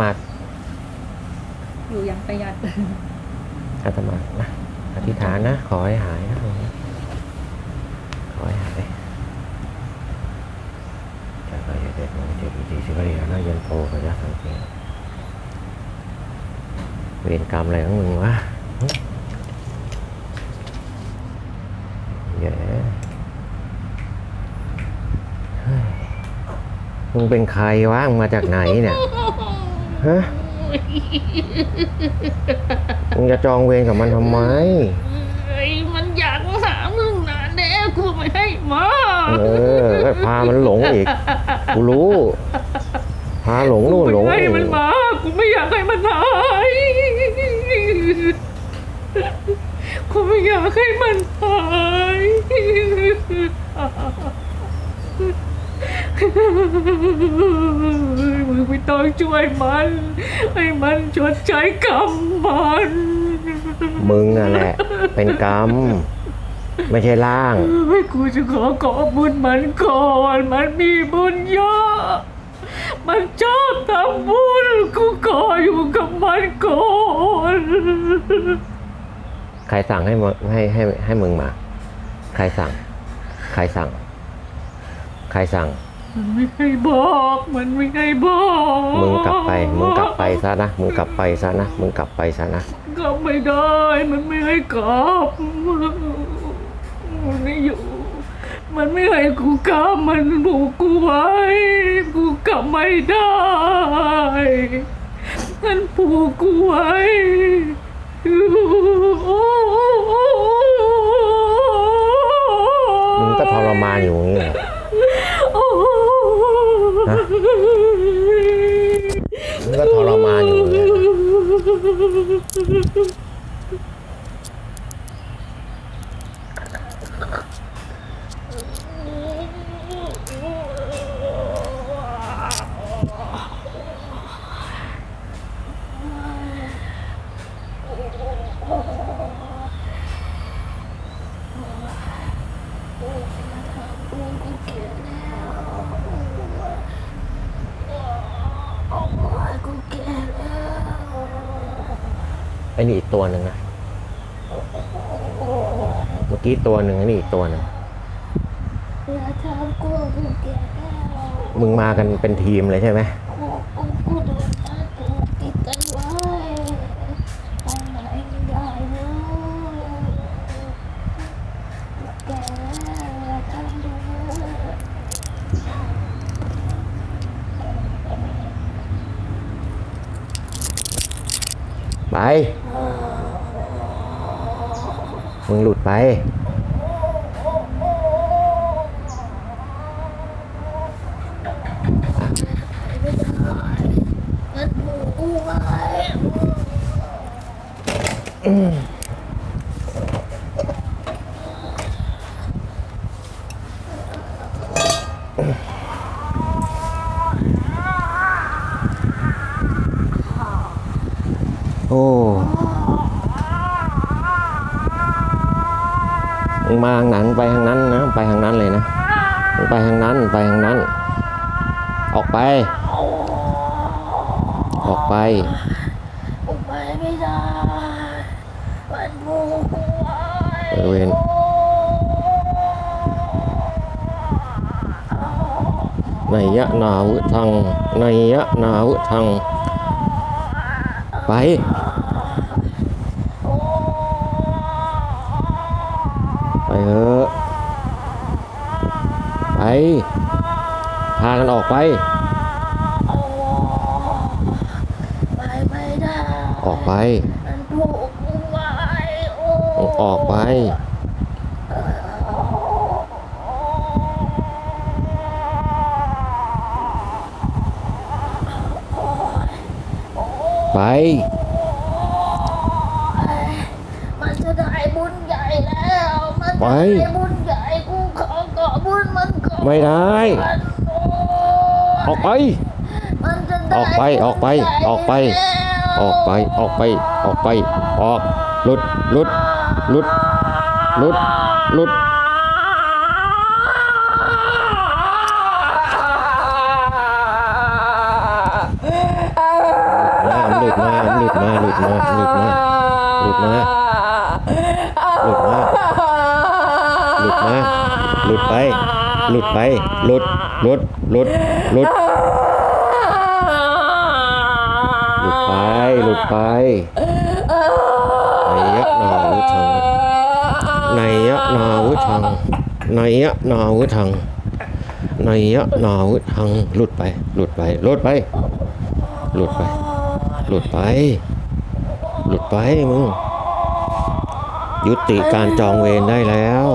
มาธิอยู่อยังประหยัดอาตมานะอธิษฐานนะ ขอให้หายนะขอให้หายจากไปเด็ดมันเจ็บอีทีสิบริยานะยันโตพระสังเกตเวรกรรมอะไรของมึงวะแย่เฮ้ยมึงเป็นใครวะ มึงมาจากไหนเนี่ย ฮะมึงจะจองเวรกับมันทำไมเอ้ยมันอยากมาหามึงนะแน่กูไม่ให้มาเออก็พามันหลงอีก กูรู้ พาหลงนู่นหลงไม่ให้นี่มันมา กูไม่อยากให้มันหายกูไม่อยากให้มันหายมึงไม่ ต้องช่วยมัน ให้มันชดใช้กรรมมัน มึงน่ะแหละ เป็นกรรม ไม่ใช่ร่างไม่กูจะขอขอบุญมันก่อน มันมีบุญเยอะ มันชอบทำบุญ กูขออยู่กับมันก่อนใครสั่งให้มึงให้ให้ให้มึงมา ใครสั่ง ใครสั่ง ใครสั่ง มันไม่ให้บอกมันไม่ให้บอกมึงกลับไป มึงกลับไปซะนะ มึงกลับไปซะนะ มึงกลับไปซะนะ กลับไม่ได้ มันไม่ให้กลับมันไม่อยู่ มันไม่ให้กูกลับมันผูกกูไว้กูกลับไม่ได้ มันผูกกูไว้ มึงก็ทรมานอยู่อย่างนี้เหรอ ฮะ มึงก็ทรมานอยู่อย่างนี้เหรอ กูแก่แล้ว ไอ้นี่อีกตัวหนึ่งนะ เมื่ อกี้ตัวหนึ่งไอ้นี่อีกตัวหนึ่งอย่าทำกูกูแก่แล้วมึงมากันเป็นทีมเลยใช่ไหมกูกูกูโดนตากูติดกันไว้ไปไหนไม่ได้เลยแก่แล้วอย่าทำเลยไป มึงหลุดไป มันหมูกูไว้ โอ้มาทางนั้นไปทางนั้นนะ ไปทางนั้นเลยนะ ไปทางนั้นไปทางนั้น ออกไป ออกไปกูไปไม่ได้มันหมูกูไว้บริเวณนยะนาวุทังในยะนาวุทัง ไป ไปเถอะไปพากันออกไปไปไม่ได้ ออกไป มันผูกกูไว้โอ้ ออกไป ไปมันจะได้บุญใหญ่แล้ว มันจะไปได้บุญใหญ่กูขอเกาะบุญมันก่อนไม่ได้มันโอ้ออกไปมันจะได้ออกไป ออกไปบุญใหญ่ออกไปแล้วออกไป ออกไป ออกไป ออก หลุด หลุด หลุด หลุด หลุด มาหลุดไป หลุดไปหลุดหลุดหลุดหลุดหลุดไปหลุดไปไนยะนาวุธังไนยะนาวุธังไนยะนาวุธังไนยะนาวุธังหลุดไป หลุดไปหลุดไปหลุดไปหลุดไปหลุดไปมึงยุติการจองเวรได้แล้ว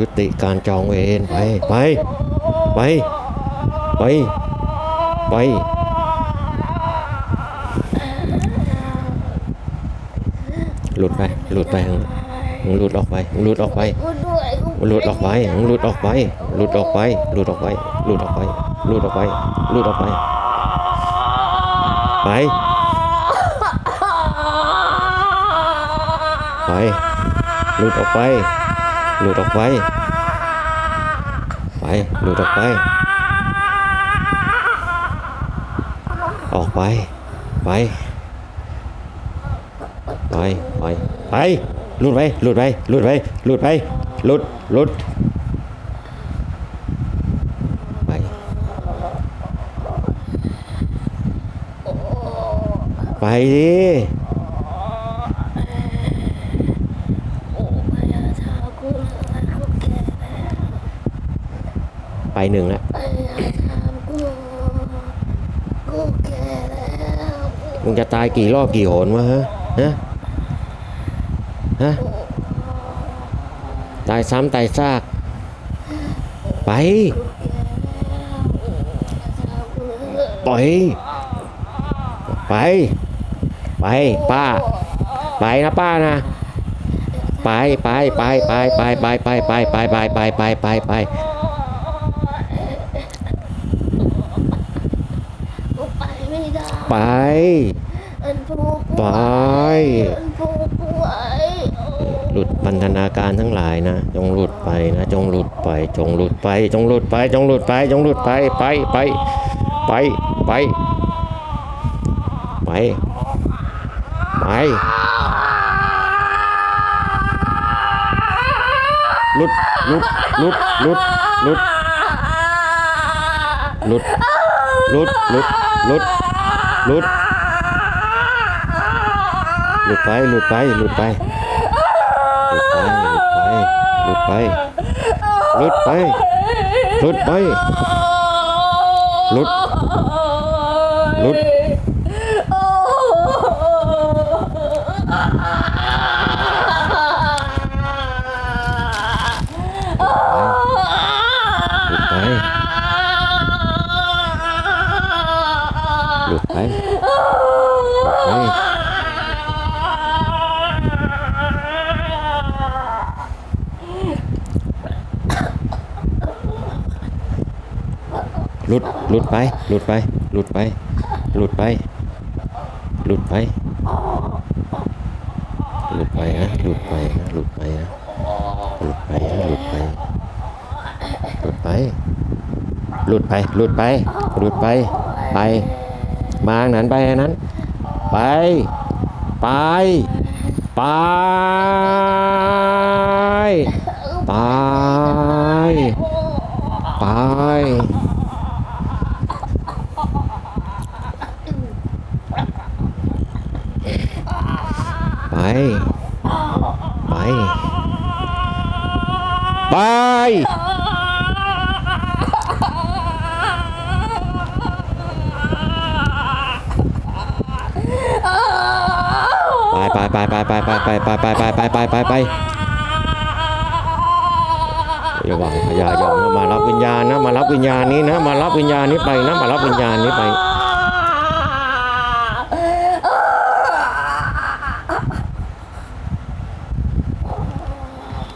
ยุติการจองเวรไปไปไปไปไปหลุดไปหลุดไปมึงหลุดออกไปมึงหลุดออกไปหลุดออกไปมึงหลุดออกไปหลุดออกไปหลุดออกไปหลุดออกไปหลุดออกไปหลุดออกไปไปไปหลุดออกไป หลุดออกไป ไป หลุดออกไป ออกไป ไป ไป ไป ไป หลุดไป หลุดไป หลุดไป หลุดไป หลุด หลุด ไป ไปดิ โอ้ไม่อยากทำกูเลยกูแก่ ไป หนึ่งแล้วมึงจะตายกี่รอบกี่หนวะฮะฮะฮะตายซ้ำตายซาก ไปไปไป ไป ป้า ไปนะป้านะ ไปไปไปไปไปไปไปไปไปไปไปไปไปไป กูไป ไปมันผูกไปมันผูกกูไว้หลุดพันธนาการทั้งหลายนะ จงหลุดไปนะ จงหลุดไป จงหลุดไป จงหลุดไป จงหลุดไป จงหลุดไป ไป ไป ไป ไป ไป ไป หลุด หลุด หลุด หลุด หลุด หลุด หลุด หลุด หลุด หลุด หลุดไปหลุดไปหลุดไปหลุดไปหลุดไปหลุดไปหลุดไปหลุดหลุด หลุดไป หลุดไป หลุดไป หลุดไป หลุดไป หลุดไป หลุดไป หลุดไป หลุดไปนะ หลุดไปนะ หลุดไปนะ หลุดไปนะ หลุดไป หลุดไป หลุดไป หลุดไป หลุดไป ไป มาทางนั้นไปนั้น ไป ไป ไป ไป ไป ไปไปไป ไป ไปไปไปไปไปไปไปไปไปไปไปไปไปอย่าหวังอย่าหยองนะมารับวิญญาณนะ มารับวิญญาณนี้นะ มารับวิญญาณนี้ไปนะ มารับวิญญาณนี้ไป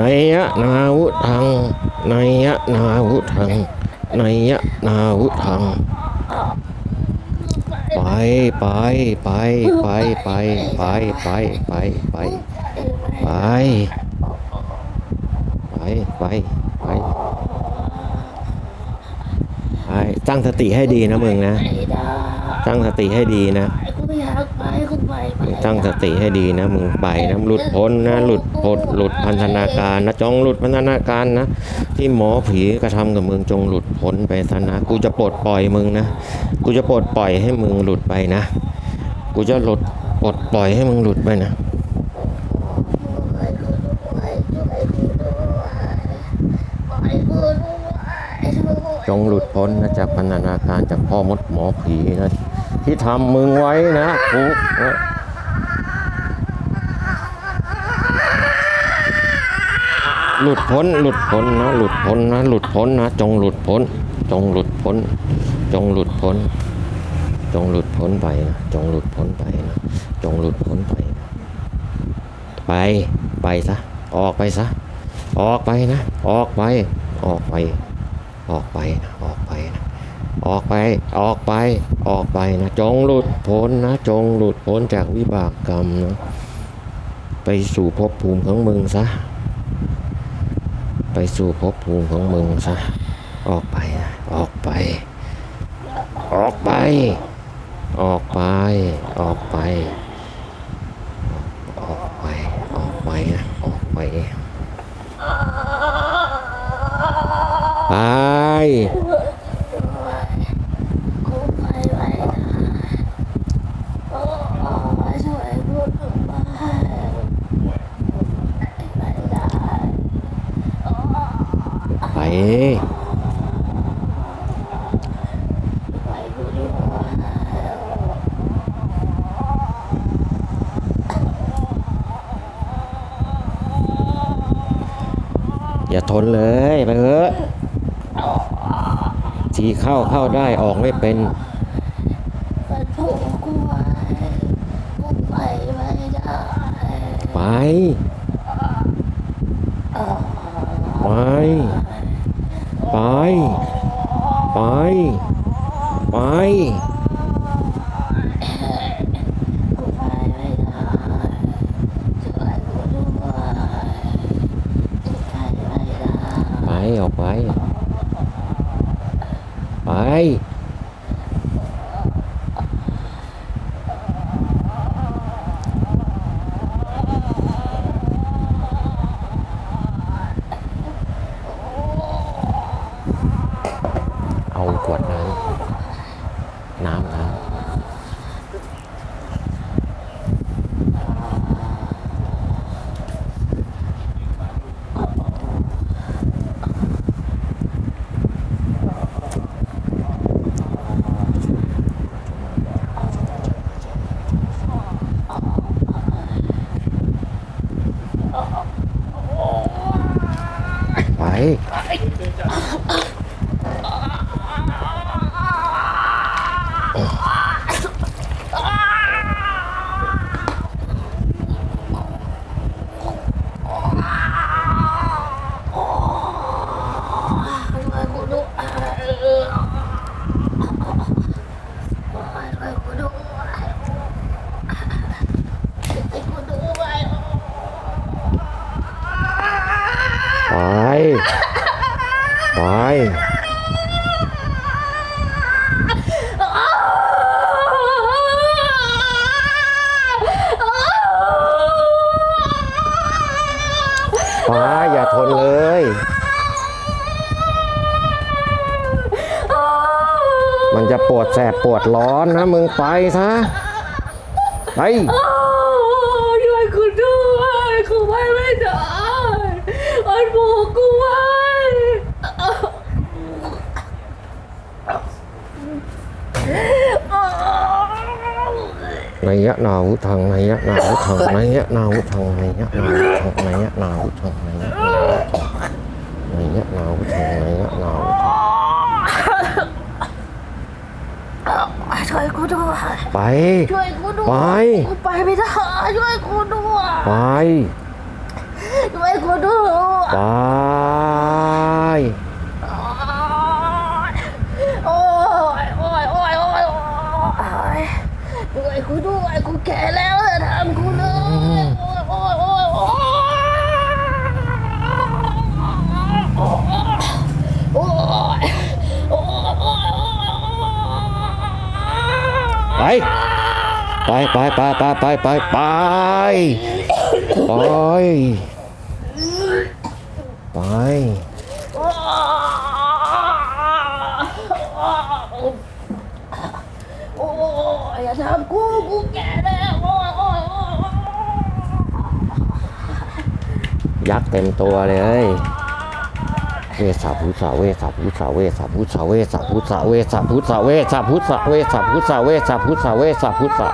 นยะนาวุธังนยะนาวุธังนยะนาวุธัง ไปไปไปไปไปไปไปไปไปไปไปไปไปไปตั้งสติให้ดีนะมึงนะไม่ได้ตั้งสติให้ดีนะ กูไม่อยากไปกูไปไม่มึงได้ตั้งสติให้ดีนะมึงไปนะหลุดพ้นนะหลุดพ้นหลุดพันธนาการนะจงหลุดพันธนาการนะที่หมอผีกระทำกับมึงจงหลุดพ้นไปซะนะกูจะปลดปล่อยมึงนะกูจะปลดปล่อยให้มึงหลุดไปนะ กูจะหลุดปลดปล่อยให้มึงหลุดไปนะไปกูด้วยช่วยกูด้วยไปกูด้วยช่วยกูจงหลุดพ้นนะจากพันธนาการจากพ่อมดหมอผีนะ ที่ทำมึงไว้นะกูหลุดพ้น หลุดพ้นนะ หลุดพ้นนะ หลุดพ้นนะ จงหลุดพ้น จงหลุดพ้น จงหลุดพ้น จงหลุดพ้นไปนะ จงหลุดพ้นไปนะ จงหลุดพ้นไป ไป ไปซะ ออกไปซะ ออกไปนะ ออกไป ออกไป ออกไปนะ ออกไปนะ ออกไป ออกไป ออกไปนะ จงหลุดพ้นนะ จงหลุดพ้นจากวิบากกรรมนะไปสู่ภพภูมิของมึงซะ ไปสู่ภพภูมิของมึงซะ ออกไปนะออกไป ออกไป ออกไป ออกไป ออกไป ออกไปนะ ออกไป ไป กูไปไม่ได้โอ้ช่วยกูด้วยไม่ได้ ไป ไปกูด้วย อย่าทนเลยไปเถอะทีเข้าเข้าได้ออกไม่เป็นไป ไป หนาวทางไหนหนาวทางไหนหนาวทางไหนหนาวทางไหนหนาวทางไหนหนาวทางไหนหนาวช่วยกูด้วยไปช่วยกูด้วยไปกูไปไม่ได้ช่วยกูด้วยไปช่วยกูด้วยไป แก่แล้วอย่าทำกูเลยโอ้ยโอ้ยโอ้ยโอ้ยโอ้ยโอ้ยโอ้ยไปไปไปไปไปไปไปไปไปไปโอ้ยอย่าทำกูกูแก่แล้วโอ้ยโอ้ยโอ้ยโอ้ ยักษ์เต็มตัวเลยเวสาพุทธะเวสาพุทธะเวสาพุทธะเวสาพุทธะเวสาพุทธะเวสาพุทธะเวสาพุทธะเวสาพุทธะเวสาพุทธะ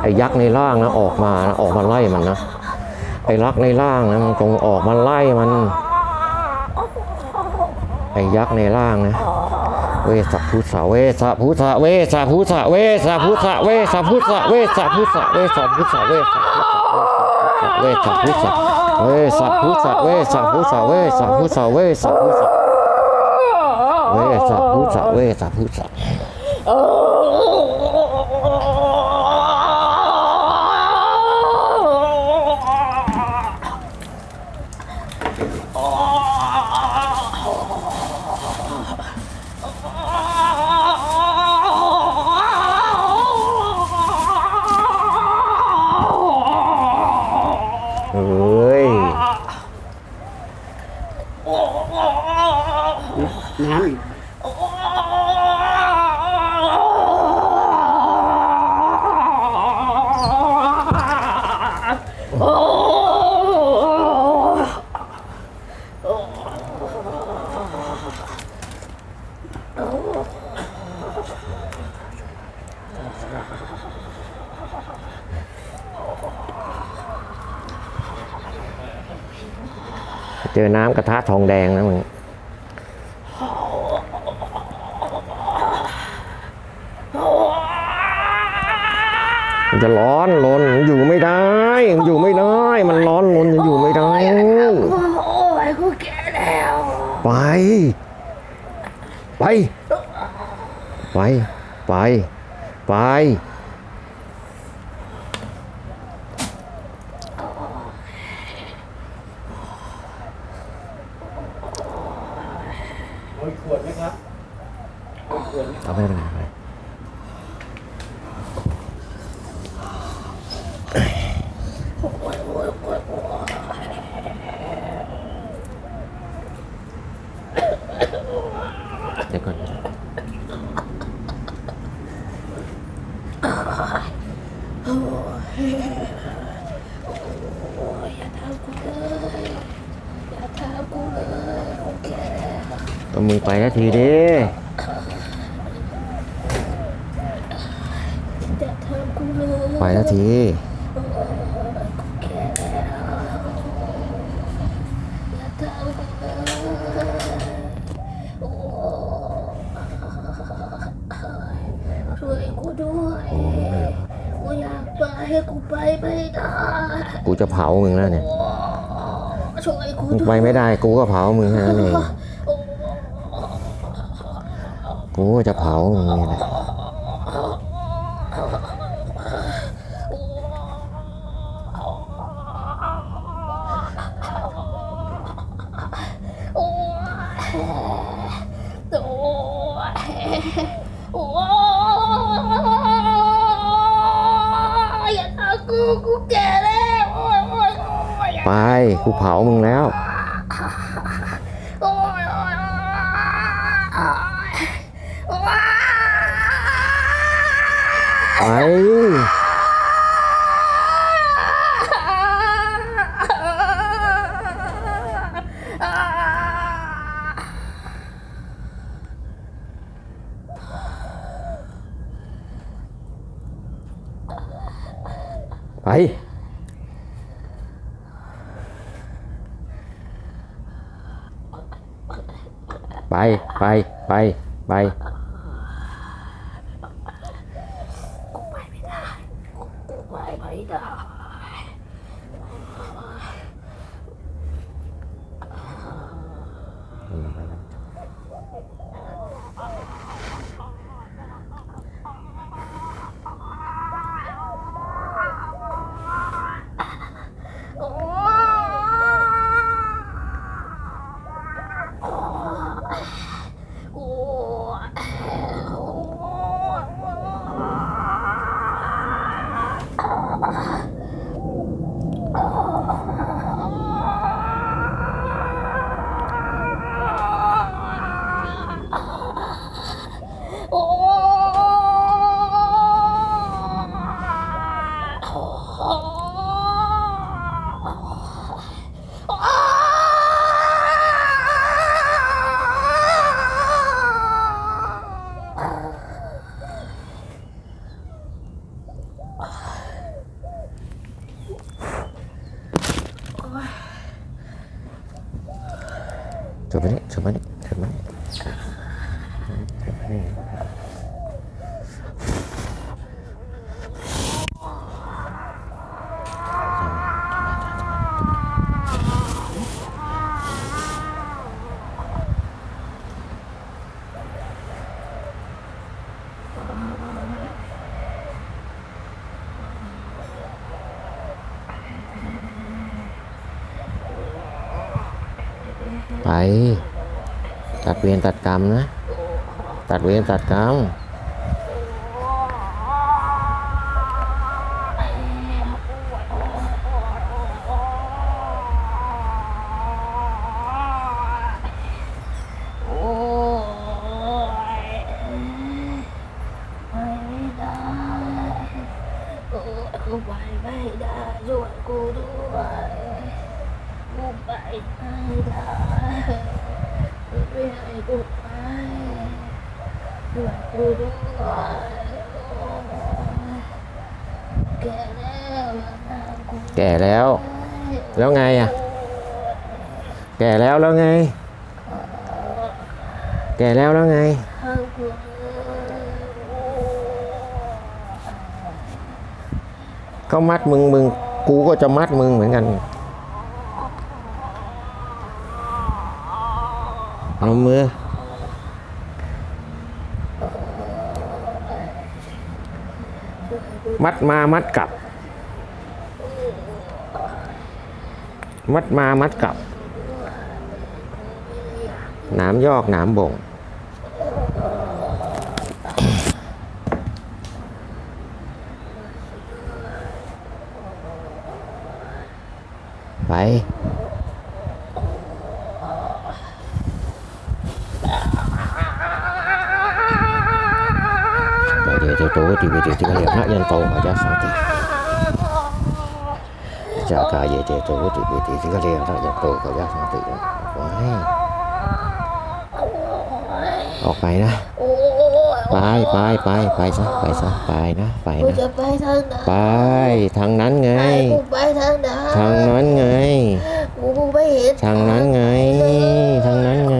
ไอ้ยักษ์ในร่างนะออกมานะออกมาไล่มันนะไอ้รักในร่างนะมันจงออกมาไล่มัน ไอ้ยักษ์ในร่างนะเวสาพุทธะเวสาพุทธะเวสาพุทธะเวสาพุทธะเวสาพุทธะเวสาพุทธะเวสาพุทธะเวสาพุทธะเวสาพุทธะ เว้ยสับหูสัเว้ยสับหูสัเว้ยสับหูสัเว้ยสับหูสัเว้ยสับหูสัเว้ยสับหูสับ กระทะทองแดงนะมึงมันจะร้อนรนอยู่ไม่ได้อยู่ไม่ได้ มันร้อนรนอยู่ไม่ได้โอ้ยกูแก่แล้ว ไป ไป ไป ไป ไป เอาอีกขวดไหมครับ เอาไปเลยไปเดี๋ยวก่อนอย่าทำกูเลยอย่าทำกูเลยกูแก่แล้วเอามือไปนาทีดิ อย่าทำกูเลย ไปนาทีแก่แล้วอย่าทำกูเลยโอ้ยช่วยกูด้วยกูอยากไปกูไปไม่ได้กูจะเผามึงแล้วเนี่ยช่วยกูมึงด้วยไปไม่ได้กูก็เผามึงแค่นั้นเองกูก็จะเผามึงนี่แหละ โอ้ยโอ้ย โอ้ยอย่าทำกูกูแก่แล้วโอ้ยโอ้ยโอ้ยไปกูเผามึงแล้ว โอ้ยโอ้ยโอ้ยไปไป ไป ไป ไป ไป ได้ เถิดมานี่เถิดมานี่เถิดมานี่เถิดมานี่ไป ตัด เวรตัดกรรมนะ ตัดเวรตัดกรรม มัดมึงมึง กูก็จะมัดมึงเหมือนกันเอามือมัดมามัดกลับ มัดมามัดกลับ หนามยอกหนามบ่ง ไป Đại địa tiểu tổ thì về địa chỉ có liệt nát nhân tàu mà giá sáng tỷ Chả cả về địa tổ thì về địa chỉ có liệt nát nhân tàu mà giá sáng tỷ Quái ออกไปนะโอ้ยไปไปไปไปซะไปซะไปนะไปกูนะจะไปทางไหนไปทางนั้นไงกูไปทางไหนทางนั้นไงกูไม่ เห็นทางนั้นไง ทางนั้นไง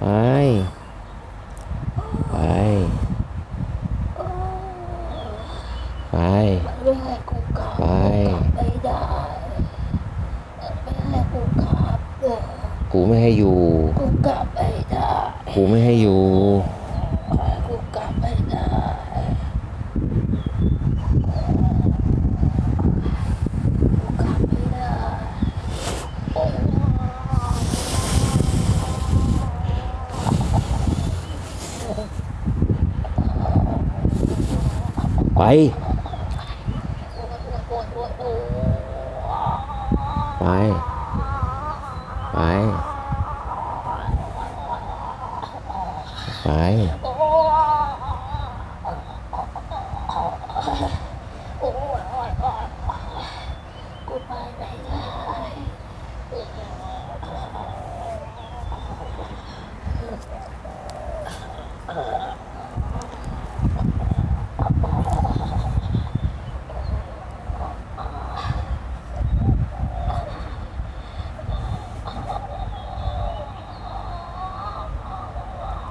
ไป ไป ไป ไม่ให้กูกลับ ไป ไม่ได้ไม่ให้กูกลับเออ กูไม่ให้อยู่ กูกลับไม่ได้ กูไม่ให้อยู่ กูกลับไม่ได้กูกลับไม่ได้โอ้ย ไป ไป ไป ไป กูไปไม่ได้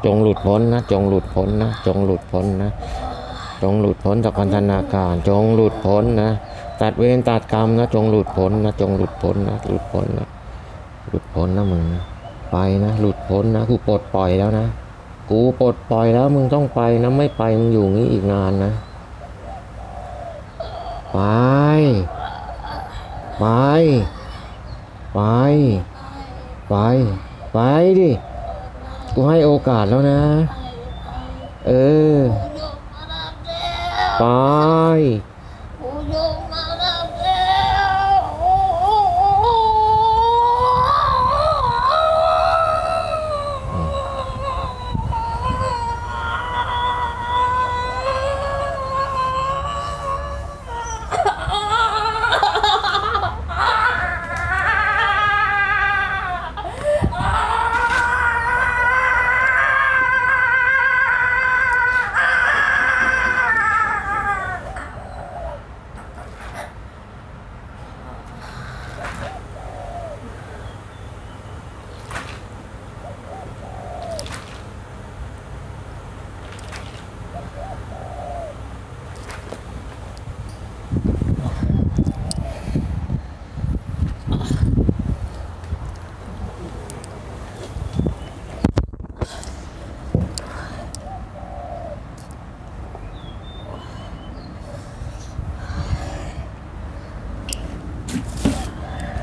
จงหลุด พ้นนะ จงหลุดพ้นนะ จงหลุดพ้นนะ จงหลุดพ้นจากพันธนาการ จงหลุดพ้นนะ ตัดเวรตัดกรรมนะ จงหลุดพ้นนะ จงหลุดพ้นนะ หลุดพ้นนะ หลุดพ้นนะมึงนะ ไปนะ หลุดพ้นนะ กูปลดปล่อยแล้วนะ กูปลดปล่อยแล้วมึงต้องไปนะ ไม่ไปมึงอยู่งี้อีกนานนะ ไป ไป ไป ไป ไปดิ กูให้โอกาสแล้วนะ เออ ไป กูยกมารับแล้ว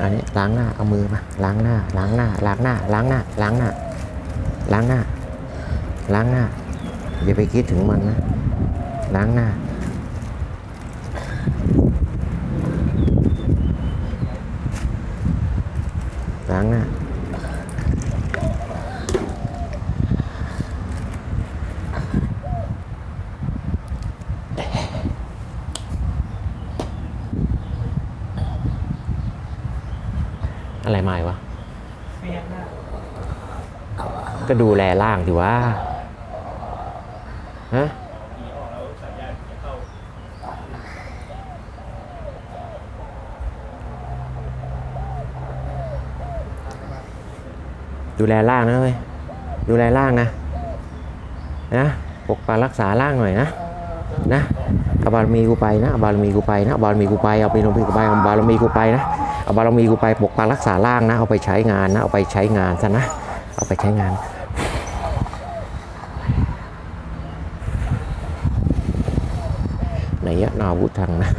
อั นี้ล้างหน้าเอามือมาล้างหน้าล้างหน้าล้างหน้าล้างหน้าล้างหน้าล้างหน้าล้างหน้าอย่าไปคิดถึงมันนะล้างหน้า อะไรมาอีกวะก็ดูแลร่างสิวะฮะดูแลร่างนะเว้ยดูแลร่างนะ นะปกปักรักษาร่างหน่อยนะ นะเอาบารมีกูไปนะเอาบารมีกูไปนะเอาบารมีกูไป เอาไปนมพีกูไปเอาบารมีกูไปนะ เอาบารมีกูไปปกปักรักษาร่างนะ เอาไปใช้งานนะ เอาไปใช้งานซะนะ เอาไปใช้งานไหนยะนาวุธังนะ